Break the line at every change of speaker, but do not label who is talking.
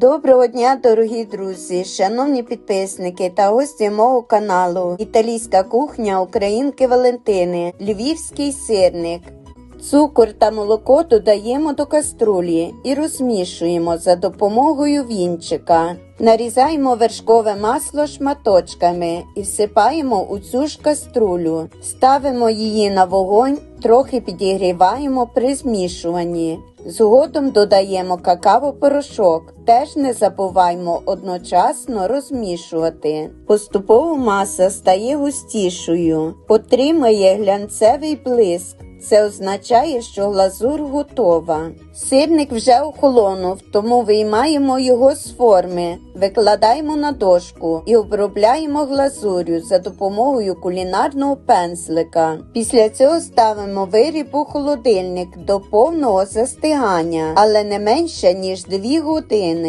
Доброго дня, дорогі друзі, шановні підписники та гості мого каналу Італійська кухня Українки Валентини, Львівський сирник. Цукор та молоко додаємо до каструлі і розмішуємо за допомогою вінчика. Нарізаємо вершкове масло шматочками і всипаємо у цю ж каструлю. Ставимо її на вогонь, трохи підігріваємо при змішуванні. Згодом додаємо какао-порошок. Теж не забуваймо одночасно розмішувати. Поступово маса стає густішою, отримає глянцевий блиск. Це означає, що глазур готова. Сирник вже охолонув, тому виймаємо його з форми, викладаємо на дошку і обробляємо глазурю за допомогою кулінарного пензлика. Після цього ставимо виріб у холодильник до повного застигання, але не менше ніж 2 години.